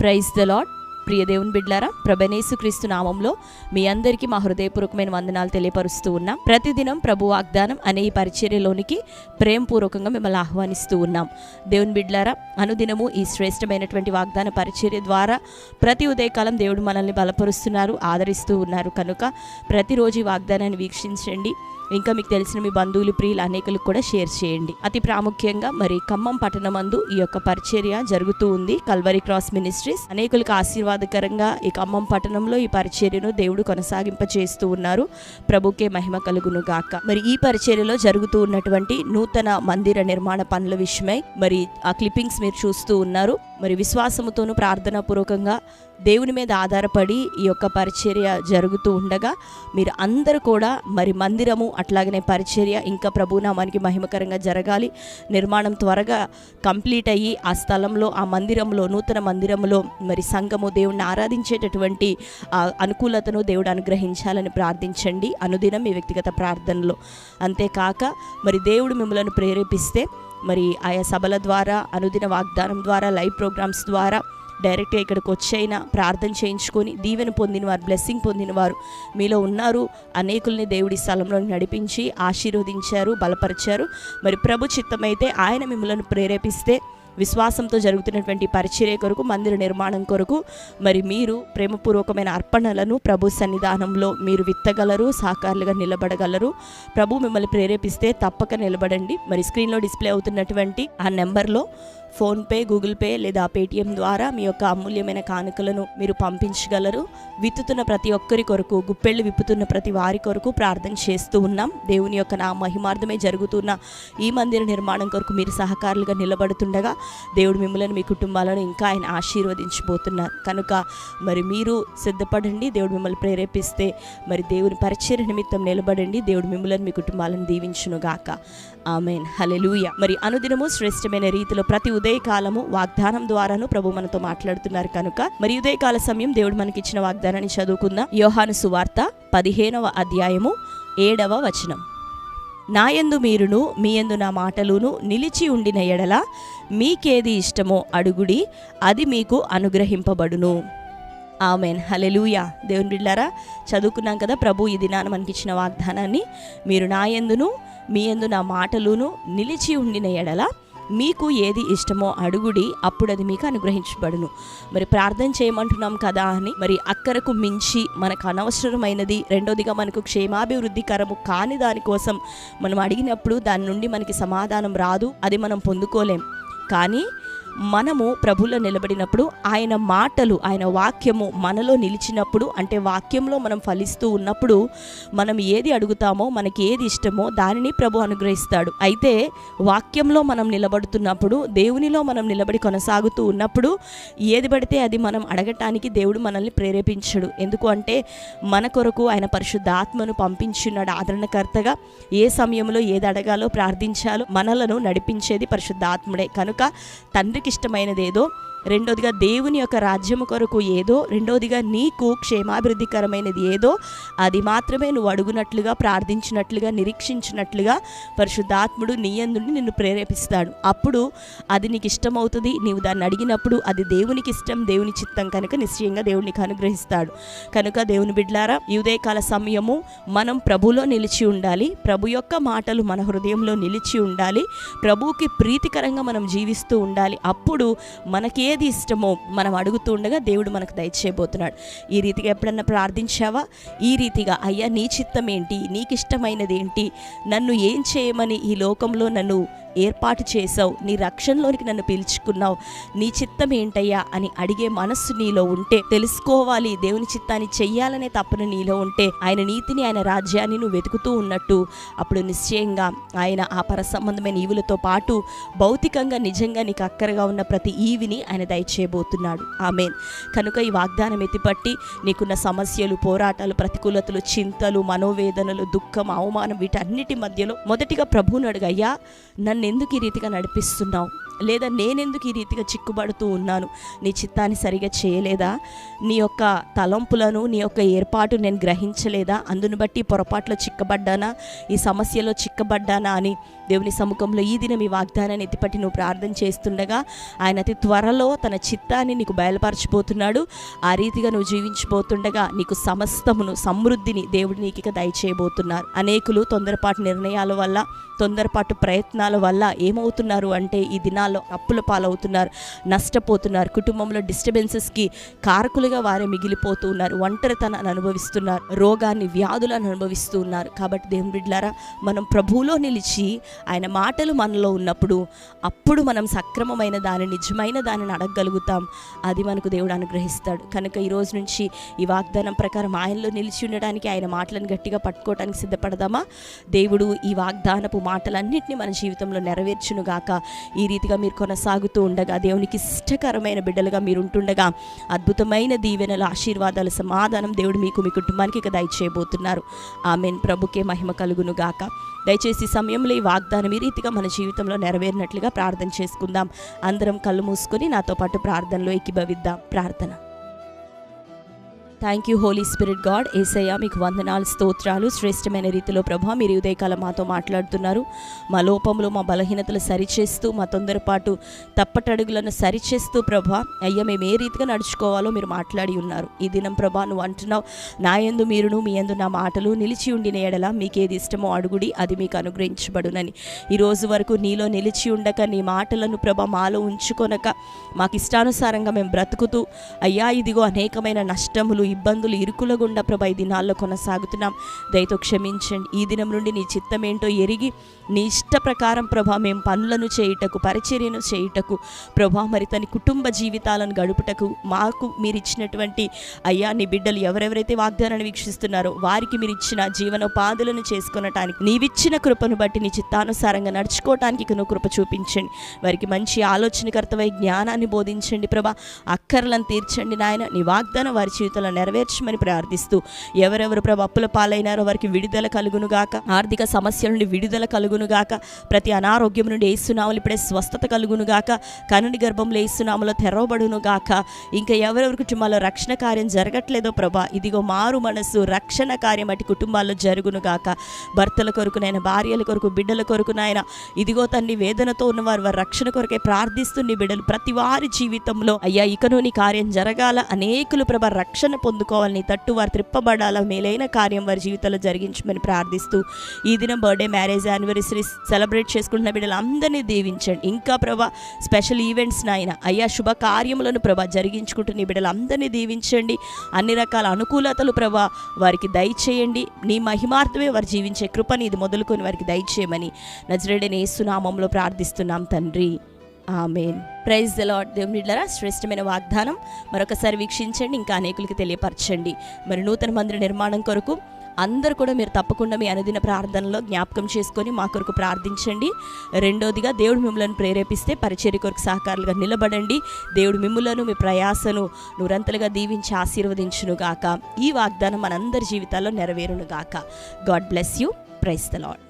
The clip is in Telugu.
ప్రైజ్ ద లాడ్ ప్రియ దేవుని బిడ్లారా ప్రభనేసు క్రీస్తు నామంలో మీ అందరికీ మా హృదయపూర్వకమైన వందనాలు తెలియపరుస్తూ ఉన్నాం. ప్రతిదినం ప్రభు వాగ్దానం అనే ఈ పరిచర్యలోనికి ప్రేమపూర్వకంగా మిమ్మల్ని ఆహ్వానిస్తూ ఉన్నాం. దేవుని బిడ్లారా అనుదినము ఈ శ్రేష్టమైనటువంటి వాగ్దాన పరిచర్య ద్వారా ప్రతి ఉదయకాలం దేవుడు మనల్ని బలపరుస్తున్నారు ఆదరిస్తూ ఉన్నారు. కనుక ప్రతిరోజు ఈ వాగ్దానాన్ని వీక్షించండి. ఇంకా మీకు తెలిసిన మీ బంధువులు ప్రియులు అనేకులకు కూడా షేర్ చేయండి. అతి ప్రాముఖ్యంగా మరి ఖమ్మం పట్టణమందు ఈ యొక్క పరిచర్య జరుగుతూ ఉంది. కల్వరి క్రాస్ మినిస్ట్రీస్ అనేకులకు ఆశీర్వాదకరంగా ఈ ఖమ్మం పట్టణంలో ఈ పరిచర్యను దేవుడు కొనసాగింప చేస్తూ ఉన్నారు. ప్రభుకే మహిమ కలుగును గాక మరి ఈ పరిచర్యలో జరుగుతూ ఉన్నటువంటి నూతన మందిర నిర్మాణ పనుల విషయమై మరి ఆ క్లిప్పింగ్స్ మీరు చూస్తూ ఉన్నారు. మరి విశ్వాసముతోనూ ప్రార్థనా పూర్వకంగా దేవుని మీద ఆధారపడి ఈ యొక్క పరిచర్య జరుగుతూ ఉండగా మీరు అందరూ కూడా మరి మందిరము అట్లాగనే పరిచర్య ఇంకా ప్రభునామానికి మహిమకరంగా జరగాలి. నిర్మాణం త్వరగా కంప్లీట్ అయ్యి ఆ స్థలంలో ఆ మందిరంలో నూతన మందిరంలో మరి సంఘము దేవుణ్ణి ఆరాధించేటటువంటి అనుకూలతను దేవుడు అనుగ్రహించాలని ప్రార్థించండి. అనుదినం మీ వ్యక్తిగత ప్రార్థనలో. అంతేకాక మరి దేవుడు మిమ్మల్ని ప్రేరేపిస్తే మరి ఆయా సభల ద్వారా అనుదిన వాగ్దానం ద్వారా లైవ్ ప్రోగ్రామ్స్ ద్వారా డైరెక్ట్గా ఇక్కడికి వచ్చైనా ప్రార్థన చేయించుకొని దీవెన పొందిన వారు బ్లెస్సింగ్ పొందిన వారు మీలో ఉన్నారు. అనేకుల్ని దేవుడి స్థలంలో నడిపించి ఆశీర్వదించారు బలపరిచారు. మరి ప్రభు చిత్తమైతే ఆయన మిమ్మల్ని ప్రేరేపిస్తే విశ్వాసంతో జరుగుతున్నటువంటి పరిచర్య కొరకు మందిర నిర్మాణం కొరకు మరి మీరు ప్రేమపూర్వకమైన అర్పణలను ప్రభు సన్నిధానంలో మీరు విత్తగలరు సాకారులుగా నిలబడగలరు. ప్రభు మిమ్మల్ని ప్రేరేపిస్తే తప్పక నిలబడండి. మరి స్క్రీన్లో డిస్ప్లే అవుతున్నటువంటి ఆ నెంబర్లో ఫోన్పే గూగుల్ పే లేదా పేటిఎం ద్వారా మీ యొక్క అమూల్యమైన కానుకలను మీరు పంపించగలరు. విత్తుతున్న ప్రతి ఒక్కరి కొరకు గుప్పెళ్ళు విప్పుతున్న ప్రతి వారి కొరకు ప్రార్థన చేస్తూ ఉన్నాం. దేవుని యొక్క నా మహిమార్థమే జరుగుతున్న ఈ మందిర నిర్మాణం కొరకు మీరు సహకారులుగా నిలబడుతుండగా దేవుడు మిమ్మల్ని మీ కుటుంబాలను ఇంకా ఆయన ఆశీర్వదించబోతున్నారు. కనుక మరి మీరు సిద్ధపడండి దేవుడు మిమ్మల్ని ప్రేరేపిస్తే మరి దేవుని పరిచయ నిమిత్తం నిలబడండి దేవుడు మిమ్మల్ని మీ కుటుంబాలను దీవించునుగాక. ఆమెన్. హలెలూయ మరి అనుదినము శ్రేష్టమైన రీతిలో ప్రతి ఉదయకాలము వాగ్దానం ద్వారాను ప్రభు మనతో మాట్లాడుతున్నారు కనుక మరి ఉదయకాల సమయం దేవుడు మనకి ఇచ్చిన వాగ్దానాన్ని చదువుకుందాం. యోహాను సువార్త పదిహేనవ అధ్యాయము ఏడవ వచనం. నాయందు మీరును మీయందు నా మాటలును నిలిచి ఉండిన ఎడల మీకేది ఇష్టమో అడుగుడి అది మీకు అనుగ్రహింపబడును. ఆమెన్. హలెలూయా దేవుని బిడ్డారా చదువుకున్నాం కదా ప్రభు ఈ దినాన మనకి ఇచ్చిన వాగ్దానాన్ని. మీరు నా యందును మీ యందు నా మాటలును నిలిచి ఉండిన ఎడల మీకు ఏది ఇష్టమో అడుగుడి అప్పుడు అది మీకు అనుగ్రహించబడును. మరి ప్రార్థన చేయమంటున్నాం కదా అని మరి అక్కరకు మించి మనకు అనవసరమైనది రెండోదిగా మనకు క్షేమాభివృద్ధికరము కాని దానికోసం మనం అడిగినప్పుడు దాని నుండి మనకి సమాధానం రాదు అది మనం పొందుకోలేం. కానీ మనము ప్రభులో నిలబడినప్పుడు ఆయన మాటలు ఆయన వాక్యము మనలో నిలిచినప్పుడు అంటే వాక్యంలో మనం ఫలిస్తూ ఉన్నప్పుడు మనం ఏది అడుగుతామో మనకి ఏది ఇష్టమో దానిని ప్రభు అనుగ్రహిస్తాడు. అయితే వాక్యంలో మనం నిలబడుతున్నప్పుడు దేవునిలో మనం నిలబడి కొనసాగుతూ ఉన్నప్పుడు ఏది పడితే అది మనం అడగటానికి దేవుడు మనల్ని ప్రేరేపించడు. ఎందుకు అంటే మన కొరకు ఆయన పరిశుద్ధాత్మను పంపించున్నాడు ఆదరణకర్తగా. ఏ సమయంలో ఏది అడగాలో ప్రార్థించాలో మనలను నడిపించేది పరిశుద్ధాత్ముడే. కనుక తండ్రికి ఇష్టమైనది ఏదో రెండోదిగా దేవుని యొక్క రాజ్యము కొరకు ఏదో రెండోదిగా నీకు క్షేమాభివృద్ధికరమైనది ఏదో అది మాత్రమే నువ్వు అడుగునట్లుగా ప్రార్థించినట్లుగా నిరీక్షించినట్లుగా పరిశుద్ధాత్ముడు నీ నిన్ను ప్రేరేపిస్తాడు. అప్పుడు అది నీకు ఇష్టమవుతుంది. నీవు దాన్ని అడిగినప్పుడు అది దేవునికి ఇష్టం దేవుని చిత్తం కనుక నిశ్చయంగా దేవునికి అనుగ్రహిస్తాడు. కనుక దేవుని బిడ్లారా ఈ ఉదయకాల సమయము మనం ప్రభులో నిలిచి ఉండాలి. ప్రభు యొక్క మాటలు మన హృదయంలో నిలిచి ఉండాలి. ప్రభువుకి ప్రీతికరంగా మనం జీవిస్తూ ఉండాలి. అప్పుడు మనకి ఏది ఇష్టమో మనం అడుగుతూ ఉండగా దేవుడు మనకు దయచేయబోతున్నాడు ఈ రీతిగా ఎప్పుడన్నా ప్రార్థించావా? ఈ రీతిగా అయ్యా నీ చిత్తం ఏంటి నీకు ఇష్టమైనది ఏంటి నన్ను ఏం చేయమని ఈ లోకంలో నన్ను ఏర్పాటు చేసావు నీ రక్షణలోనికి నన్ను పిలుచుకున్నావు? నీ చిత్తం ఏంటయ్యా అని అడిగే మనస్సు నీలో ఉంటే తెలుసుకోవాలి. దేవుని చిత్తాన్ని చెయ్యాలనే తప్పన నీలో ఉంటే ఆయన నీతిని ఆయన రాజ్యాన్ని నువ్వు వెతుకుతూ ఉన్నట్టు అప్పుడు నిశ్చయంగా ఆయన ఆ పర సంబంధమైన ఈవులతో పాటు భౌతికంగా నిజంగా నీకు అక్కరగా ఉన్న ప్రతి ఈవిని ఆయన దయచేయబోతున్నాడు. ఆమెన్. కనుక ఈ వాగ్దానం ఎత్తిపట్టి నీకున్న సమస్యలు పోరాటాలు ప్రతికూలతలు చింతలు మనోవేదనలు దుఃఖం అవమానం వీటన్నిటి మధ్యలో మొదటిగా ప్రభువును అడుగయ్యా నన్ను ఎందుకు ఈ రీతిగా నడిపిస్తున్నావు? లేదా నేనెందుకు ఈ రీతిగా చిక్కుబడుతూ ఉన్నాను? నీ చిత్తాన్ని సరిగా చేయలేదా? నీ యొక్క తలంపులను నీ యొక్క ఏర్పాటు నేను గ్రహించలేదా? అందును బట్టి పొరపాట్లో చిక్కబడ్డానా? ఈ సమస్యలో చిక్కబడ్డానా అని దేవుని సముఖంలో ఈ దినం ఈ వాగ్దానాన్ని ఎత్తిపట్టి నువ్వు ప్రార్థన చేస్తుండగా ఆయన అతి త్వరలో తన చిత్తాన్ని నీకు బయలుపరచబోతున్నాడు. ఆ రీతిగా నువ్వు జీవించబోతుండగా నీకు సమస్తమును సమృద్ధిని దేవుడు నీకు దయచేయబోతున్నారు. అనేకులు తొందరపాటు నిర్ణయాల వల్ల తొందరపాటు ప్రయత్నాల వల్ల ఏమవుతున్నారు అంటే ఈ దినాల్లో అప్పుల పాలవుతున్నారు నష్టపోతున్నారు. కుటుంబంలో డిస్టర్బెన్సెస్కి కారకులుగా వారే మిగిలిపోతూ ఉన్నారు ఒంటరితనాన్ని అనుభవిస్తున్నారు రోగాన్ని వ్యాధులను అనుభవిస్తూ ఉన్నారు. కాబట్టి దేవుని బిడ్లారా మనం ప్రభువులో నిలిచి ఆయన మాటలు మనలో ఉన్నప్పుడు అప్పుడు మనం సక్రమమైన దాని నిజమైన దానిని అడగగలుగుతాం. అది మనకు దేవుడు అనుగ్రహిస్తాడు. కనుక ఈ రోజు నుంచి ఈ వాగ్దానం ప్రకారం ఆయనలో నిలిచి ఉండడానికి ఆయన మాటలను గట్టిగా పట్టుకోవడానికి సిద్ధపడదామా? దేవుడు ఈ వాగ్దానపు మాటలన్నింటినీ మన జీవితంలో నెరవేర్చును గాక ఈ రీతిగా మీరు కొనసాగుతూ ఉండగా దేవునికి ఇష్టకరమైన బిడ్డలుగా మీరు ఉంటుండగా అద్భుతమైన దీవెనల ఆశీర్వాదాలు సమాధానం దేవుడు మీకు మీ కుటుంబానికి ఇక దయచేయబోతున్నారు. ఆమెన్. ప్రభుకే మహిమ కలుగును గాక దయచేసి సమయంలో ఈ వాగ్దానం ఈ రీతిగా మన జీవితంలో నెరవేరినట్లుగా ప్రార్థన చేసుకుందాం. అందరం కళ్ళు మూసుకొని నాతో పాటు ప్రార్థనలో ఎక్కిభవిద్దాం ప్రార్థన. Thank you Holy Spirit God ఏసయ్య మీకు వందనాలు స్తోత్రాలు. శ్రేష్టమైన రీతిలో ప్రభా మీరు ఈ ఉదయకాలం మాతో మాట్లాడుతున్నారు. మా లోపములు మా బలహీనతలు సరిచేస్తూ మా తొందరపాటు తప్పటడుగులను సరిచేస్తూ ప్రభా అయ్యా మేము ఏ రీతిగా నడుచుకోవాలో మీరు మాట్లాడి ఉన్నారు. ఈ దినం ప్రభా నువ్వు అంటున్నావు నా యందు మీరును మీ యందు నా మాటలు నిలిచి ఉండిన ఎడల మీకు ఏది ఇష్టమో అడుగుడి అది మీకు అనుగ్రహించబడునని. ఈ రోజు వరకు నీలో నిలిచి ఉండక నీ మాటలను ప్రభ మాలో ఉంచుకొనక మాకు ఇష్టానుసారంగా మేము బ్రతుకుతూ అయ్యా ఇదిగో అనేకమైన నష్టములు ఇబ్బందులు ఇరుకుల గుండా ప్రభా ఈ దినాల్లో కొనసాగుతున్నాం. దయతో క్షమించండి. ఈ దినం నుండి నీ చిత్తం ఏంటో ఎరిగి నీ ఇష్ట ప్రకారం ప్రభా మేము పనులను చేయుటకు పరిచర్యను చేయుటకు ప్రభా మరి తన కుటుంబ జీవితాలను గడుపుటకు మాకు మీరు ఇచ్చినటువంటి అయ్యా నీ బిడ్డలు ఎవరెవరైతే వాగ్దానాన్ని వీక్షిస్తున్నారో వారికి మీరు ఇచ్చిన జీవనోపాధులను చేసుకొనటానికి నీవిచ్చిన కృపను బట్టి నీ చిత్తానుసారంగా నడుచుకోవటానికి నువ్వు కృప చూపించండి. వారికి మంచి ఆలోచనకర్తవై జ్ఞానాన్ని బోధించండి ప్రభా. అక్కర్లను తీర్చండి నాయన. నీ వాగ్దానం వారి జీవితంలో నెరవేర్చమని ప్రార్థిస్తూ ఎవరెవరు ప్రభు అప్పుల పాలైనారో వారికి విడుదల కలుగునుగాక ఆర్థిక సమస్యల నుండి విడుదల కలుగునుగాక ప్రతి అనారోగ్యం నుండి ఏసునామలు ఇప్పుడే స్వస్థత కలుగునుగాక కనుని గర్భంలో ఏసునామలో తెరవబడునుగాక ఇంకా ఎవరెవరి కుటుంబాల్లో రక్షణ కార్యం జరగట్లేదో ప్రభా ఇదిగో మారు మనసు రక్షణ కార్యం అటు కుటుంబాల్లో జరుగునుగాక భర్తల కొరకు నాయన భార్యల కొరకు బిడ్డల కొరకు నాయన ఇదిగో తండ్రి వేదనతో ఉన్నవారు వారి రక్షణ కొరకే ప్రార్థిస్తున్న బిడ్డలు ప్రతి వారి జీవితంలో అయ్యా ఇకను నీ కార్యం జరగాల. అనేకులు ప్రభ రక్షణ పొందుకోవాలని తట్టు వారు త్రిప్పబడాల మేలైన కార్యం వారి జీవితంలో జరిగించమని ప్రార్థిస్తూ ఈ దినం బర్త్డే మ్యారేజ్ యానివర్సరీ సెలబ్రేట్ చేసుకుంటున్న బిడ్డలు అందరినీ దీవించండి. ఇంకా ప్రభా స్పెషల్ ఈవెంట్స్ నాయన అయ్యా శుభ కార్యములను ప్రభా జరిగించుకుంటున్న ఈ బిడ్డలు అందరినీ దీవించండి. అన్ని రకాల అనుకూలతలు ప్రభా వారికి దయచేయండి. నీ మహిమార్థమే వారు జీవించే కృపని ఇది మొదలుకొని వారికి దయచేయమని నజరేడని ఏసునామంలో ప్రార్థిస్తున్నాం తండ్రి. ఆమెన్. ప్రైజ్ ద లాడ్ దేవునిలరా శ్రేష్టమైన వాగ్దానం. మరొకసారి వీక్షించండి ఇంకా అనేకులకి తెలియపరచండి. మరి నూతన మందిర నిర్మాణం కొరకు అందరు కూడా మీరు తప్పకుండా మీ అనుదిన ప్రార్థనలో జ్ఞాపకం చేసుకొని మా కొరకు ప్రార్థించండి. రెండోదిగా దేవుడు మిమ్మల్ని ప్రేరేపిస్తే పరిచర్య కొరకు సహకారులుగా నిలబడండి. దేవుడు మిమ్మలను మీ ప్రయాసను నూరంతలుగా దీవించి ఆశీర్వదించును గాక. ఈ వాగ్దానం మనందరి జీవితాల్లో నెరవేరును గాక. God bless you praise the lord